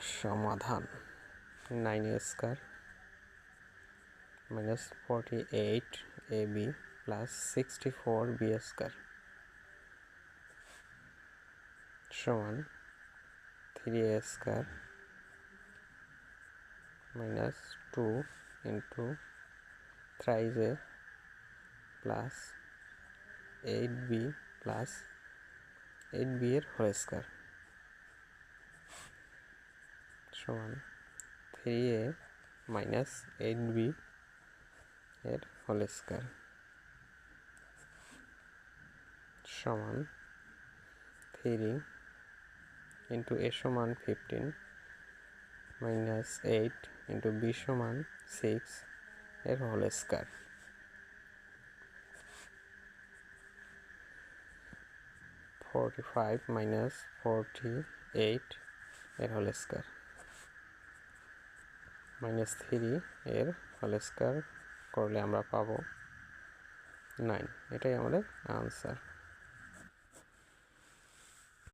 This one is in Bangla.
সমাধান। Nine square minus forty eight A B plus sixty four B square সমান three A square minus two into thrice A plus eight B plus eight B এর হোল স্কোয়ার। সমান three A minus eight B এর হোল স্কোয়ার সমান থ্রি ইন্টু এ সমান fifteen minus eight into B সমান সিক্স এর whole square forty five minus forty eight এর হোল স্কোয়ার মাইনাস থ্রি এর হোল স্কোয়ার করলে আমরা পাবো নাইন এটাই আমাদের আনসার